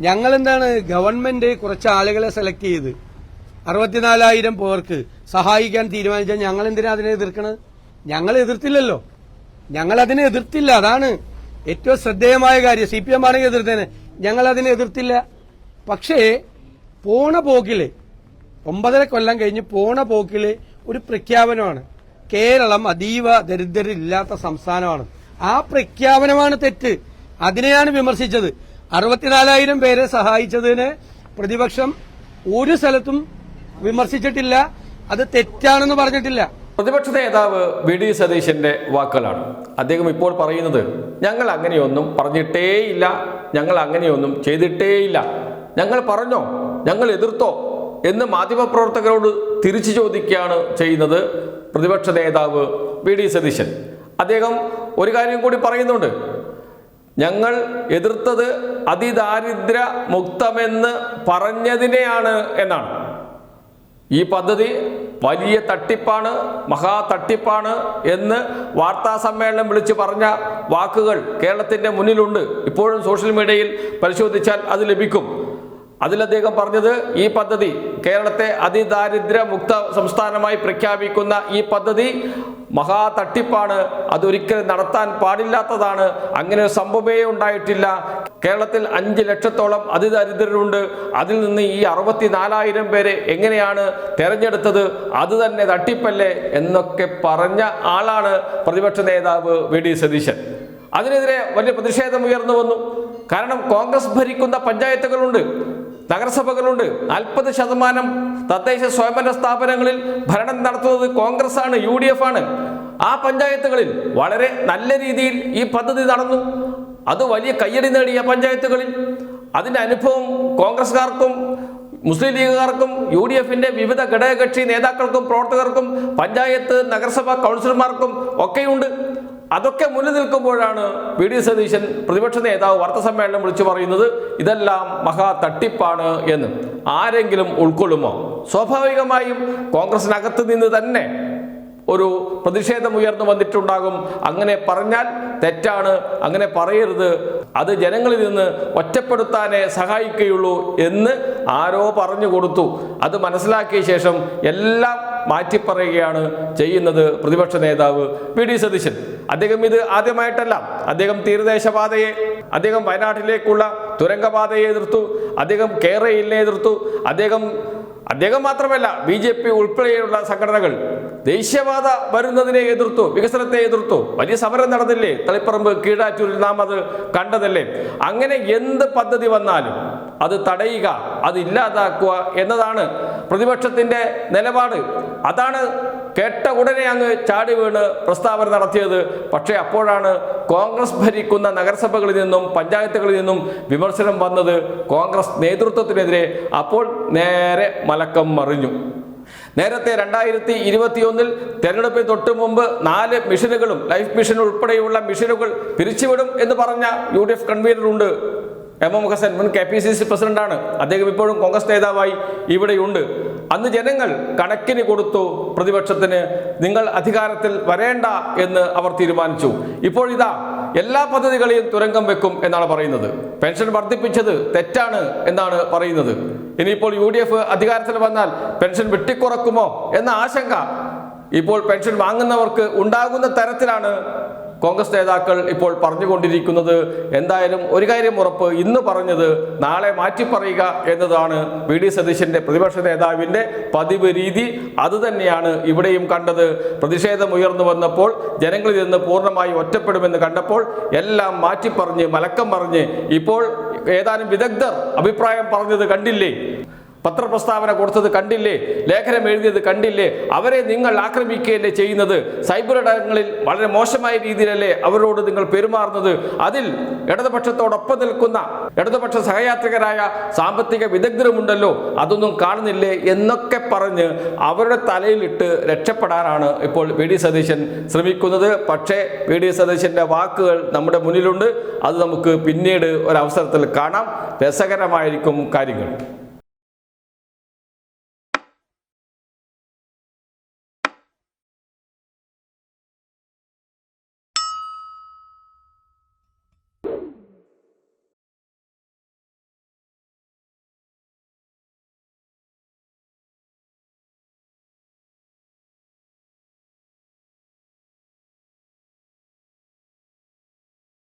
ഞങ്ങൾ എന്താണ് ഗവൺമെന്റ് കുറച്ച് ആളുകളെ സെലക്ട് ചെയ്ത് അറുപത്തിനാലായിരം പേർക്ക് സഹായിക്കാൻ തീരുമാനിച്ചാൽ ഞങ്ങൾ എന്തിനാ അതിനെ എതിർക്കണത് ഞങ്ങൾ എതിർത്തില്ലല്ലോ. ഞങ്ങൾ അതിനെ എതിർത്തില്ല അതാണ് ഏറ്റവും ശ്രദ്ധേയമായ കാര്യം. സി പി എം ആണെങ്കിൽ എതിർത്തേനെ ഞങ്ങൾ അതിനെ എതിർത്തില്ല. പക്ഷേ പോണ പോക്കിൽ ഒമ്പതര കൊല്ലം കഴിഞ്ഞ് പോണ പോക്കിൽ ഒരു പ്രഖ്യാപനമാണ്. കേരളം അതീവ ദരിദ്രരില്ലാത്ത സംസ്ഥാനമാണ്. ആ പ്രഖ്യാപനമാണ് തെറ്റ്. അതിനെയാണ് വിമർശിച്ചത്. അറുപത്തിനാലായിരം പേരെ സഹായിച്ചതിന് പ്രതിപക്ഷം ഒരു സ്ഥലത്തും വിമർശിച്ചിട്ടില്ല. അത് തെറ്റാണെന്ന് പറഞ്ഞിട്ടില്ല. പ്രതിപക്ഷ നേതാവ് വി ഡി സതീശന്റെ വാക്കുകളാണ്. അദ്ദേഹം ഇപ്പോൾ പറയുന്നത് ഞങ്ങൾ അങ്ങനെയൊന്നും പറഞ്ഞിട്ടേയില്ല. ഞങ്ങൾ അങ്ങനെയൊന്നും ചെയ്തിട്ടേയില്ല. ഞങ്ങൾ പറഞ്ഞോ? ഞങ്ങൾ എതിർത്തോ? എന്ന് മാധ്യമപ്രവർത്തകരോട് തിരിച്ചു ചോദിക്കുകയാണ് ചെയ്യുന്നത് പ്രതിപക്ഷ നേതാവ് വി ഡി സതീശൻ. അദ്ദേഹം ഒരു കാര്യം കൂടി പറയുന്നുണ്ട്. ഞങ്ങൾ എതിർത്തത് അതിദാരിദ്ര്യ മുക്തമെന്ന് പറഞ്ഞതിനെയാണ് എന്നാണ്. ഈ പദ്ധതി വലിയ തട്ടിപ്പാണ് മഹാ തട്ടിപ്പാണ് എന്ന് വാർത്താ സമ്മേളനം വിളിച്ച് പറഞ്ഞ വാക്കുകൾ കേരളത്തിന്റെ മുന്നിലുണ്ട്. ഇപ്പോഴും സോഷ്യൽ മീഡിയയിൽ പരിശോധിച്ചാൽ അത് ലഭിക്കും. അതിൽ അദ്ദേഹം പറഞ്ഞത് ഈ പദ്ധതി കേരളത്തെ അതിദാരിദ്ര്യ മുക്ത സംസ്ഥാനമായി പ്രഖ്യാപിക്കുന്ന ഈ പദ്ധതി മഹാ തട്ടിപ്പാണ് അതൊരിക്കലും നടത്താൻ പാടില്ലാത്തതാണ്. അങ്ങനെ ഒരു സംഭവമേ ഉണ്ടായിട്ടില്ല. കേരളത്തിൽ അഞ്ച് ലക്ഷത്തോളം അതിദരിദ്രരുണ്ട്. അതിൽ നിന്ന് ഈ അറുപത്തിനാലായിരം പേരെ എങ്ങനെയാണ് തെരഞ്ഞെടുത്തത്? അത് തന്നെ തട്ടിപ്പല്ലേ എന്നൊക്കെ പറഞ്ഞ ആളാണ് പ്രതിപക്ഷ നേതാവ് വി. ഡി. സതീശൻ. അതിനെതിരെ വലിയ പ്രതിഷേധം ഉയർന്നു വന്നു. കാരണം കോൺഗ്രസ് ഭരിക്കുന്ന പഞ്ചായത്തുകളുണ്ട്. നഗരസഭകളുണ്ട്. നാൽപ്പത് ശതമാനം തദ്ദേശ സ്വയംഭരണ സ്ഥാപനങ്ങളിൽ ഭരണം നടത്തുന്നത് കോൺഗ്രസ് ആണ് യു ഡി എഫ് ആണ് ആ പഞ്ചായത്തുകളിൽ വളരെ നല്ല രീതിയിൽ ഈ പദ്ധതി നടന്നു. അത് വലിയ കയ്യടി നേടിയ പഞ്ചായത്തുകളിൽ. അതിന്റെ അനുഭവം കോൺഗ്രസ്സുകാർക്കും മുസ്ലിം ലീഗുകാർക്കും യു ഡി എഫിന്റെ വിവിധ ഘടകകക്ഷി നേതാക്കൾക്കും പ്രവർത്തകർക്കും പഞ്ചായത്ത് നഗരസഭാ കൗൺസിലർമാർക്കും ഒക്കെയുണ്ട്. അതൊക്കെ മുന്നിൽ നിൽക്കുമ്പോഴാണ് വി ഡി സതീശൻ പ്രതിപക്ഷ നേതാവ് വാർത്താ സമ്മേളനം വിളിച്ചു പറയുന്നത് ഇതെല്ലാം മഹാ തട്ടിപ്പാണ് എന്ന്. ആരെങ്കിലും ഉൾക്കൊള്ളുമോ? സ്വാഭാവികമായും കോൺഗ്രസിനകത്ത് നിന്ന് തന്നെ ഒരു പ്രതിഷേധം ഉയർന്നു വന്നിട്ടുണ്ടാകും. അങ്ങനെ പറഞ്ഞാൽ തെറ്റാണ്. അങ്ങനെ പറയരുത്. അത് ജനങ്ങളിൽ നിന്ന് ഒറ്റപ്പെടുത്താനേ സഹായിക്കുകയുള്ളൂ എന്ന് ആരോ പറഞ്ഞു കൊടുത്തു. അത് മനസ്സിലാക്കിയ ശേഷം എല്ലാം മാറ്റിപ്പറയുകയാണ് ചെയ്യുന്നത് പ്രതിപക്ഷ നേതാവ് വി ഡി സതീശൻ. അദ്ദേഹം ഇത് ആദ്യമായിട്ടല്ല. അദ്ദേഹം തീരദേശപാതയെ അദ്ദേഹം വയനാട്ടിലേക്കുള്ള തുരങ്കപാതയെ എതിർത്തു. അദ്ദേഹം കേരളയിലെ എതിർത്തു. അദ്ദേഹം അദ്ദേഹം മാത്രമല്ല ബി ജെ പി ഉൾപ്പെടെയുള്ള സംഘടനകൾ ദേശീയപാത വരുന്നതിനെ എതിർത്തു വികസനത്തെ എതിർത്തു. വലിയ സമരം നടന്നില്ലേ? തളിപ്പറമ്പ് കീഴാറ്റൂരിൽ നാം അത് കണ്ടതല്ലേ? അങ്ങനെ എന്ത് പദ്ധതി വന്നാലും അത് തടയുക അത് ഇല്ലാതാക്കുക എന്നതാണ് പ്രതിപക്ഷത്തിന്റെ നിലപാട്. അതാണ് കേട്ട ഉടനെ അങ്ങ് ചാടി വീണ് പ്രസ്താവന നടത്തിയത്. പക്ഷേ അപ്പോഴാണ് കോൺഗ്രസ് ഭരിക്കുന്ന നഗരസഭകളിൽ നിന്നും പഞ്ചായത്തുകളിൽ നിന്നും വിമർശനം വന്നത് കോൺഗ്രസ് നേതൃത്വത്തിനെതിരെ. അപ്പോൾ നേരെ മലക്കം മറിഞ്ഞു. നേരത്തെ രണ്ടായിരത്തി ഇരുപത്തിയൊന്നിൽ തെരഞ്ഞെടുപ്പിന് തൊട്ടു മുമ്പ് നാല് മിഷനുകളും ലൈഫ് മിഷൻ ഉൾപ്പെടെയുള്ള മിഷനുകൾ പിരിച്ചുവിടും എന്ന് പറഞ്ഞ യു ഡി എഫ് കൺവീനറുണ്ട്. എം എം ഹസൻ മുൻ കെ പി സി സി പ്രസിഡന്റാണ് അദ്ദേഹം ഇപ്പോഴും കോൺഗ്രസ് നേതാവായി ഇവിടെയുണ്ട്. അന്ന് ജനങ്ങൾ കണക്കിന് കൊടുത്തു പ്രതിപക്ഷത്തിന് നിങ്ങൾ അധികാരത്തിൽ വരേണ്ട എന്ന് അവർ തീരുമാനിച്ചു. ഇപ്പോൾ ഇതാ എല്ലാ പദ്ധതികളെയും തുരങ്കം വെക്കും എന്നാണ് പറയുന്നത്. പെൻഷൻ വർദ്ധിപ്പിച്ചത് തെറ്റാണ് എന്നാണ് പറയുന്നത്. ഇനിയിപ്പോൾ യു ഡി എഫ് അധികാരത്തിൽ വന്നാൽ പെൻഷൻ വെട്ടിക്കുറക്കുമോ എന്ന ആശങ്ക ഇപ്പോൾ പെൻഷൻ വാങ്ങുന്നവർക്ക് ഉണ്ടാകുന്ന തരത്തിലാണ് കോൺഗ്രസ് നേതാക്കൾ ഇപ്പോൾ പറഞ്ഞുകൊണ്ടിരിക്കുന്നത് എന്തായാലും ഒരു കാര്യം ഉറപ്പ് ഇന്ന് പറഞ്ഞത് നാളെ മാറ്റി പറയുക എന്നതാണ് വി ഡി സതീശന്റെ പ്രതിപക്ഷ നേതാവിന്റെ പതിവ് രീതി. അതുതന്നെയാണ് ഇവിടെയും കണ്ടത്. പ്രതിഷേധം ഉയർന്നു വന്നപ്പോൾ ജനങ്ങളിൽ നിന്ന് പൂർണമായി ഒറ്റപ്പെടുമെന്ന് കണ്ടപ്പോൾ എല്ലാം മാറ്റി പറഞ്ഞ് മലക്കം പറഞ്ഞ് ഇപ്പോൾ ഏതാനും വിദഗ്ധർ അഭിപ്രായം പറഞ്ഞത് കണ്ടില്ലേ? പത്രപ്രസ്താവന കൊടുത്തത് കണ്ടില്ലേ? ലേഖനം എഴുതിയത് കണ്ടില്ലേ? അവരെ നിങ്ങൾ ആക്രമിക്കുകയല്ലേ ചെയ്യുന്നത്? സൈബർ ഇടങ്ങളിൽ വളരെ മോശമായ രീതിയിലല്ലേ അവരോട് നിങ്ങൾ പെരുമാറുന്നത്? അതിൽ ഇടതുപക്ഷത്തോടൊപ്പം നിൽക്കുന്ന ഇടതുപക്ഷ സഹയാത്രികരായ സാമ്പത്തിക വിദഗ്ധരുമുണ്ടല്ലോ അതൊന്നും കാണുന്നില്ലേ എന്നൊക്കെ പറഞ്ഞ് അവരുടെ തലയിലിട്ട് രക്ഷപ്പെടാനാണ് ഇപ്പോൾ വി ഡി സതീശൻ ശ്രമിക്കുന്നത്. പക്ഷേ വി ഡി സതീശന്റെ വാക്കുകൾ നമ്മുടെ മുന്നിലുണ്ട്. അത് നമുക്ക് പിന്നീട് ഒരവസരത്തിൽ കാണാം. രസകരമായിരിക്കും കാര്യങ്ങൾ.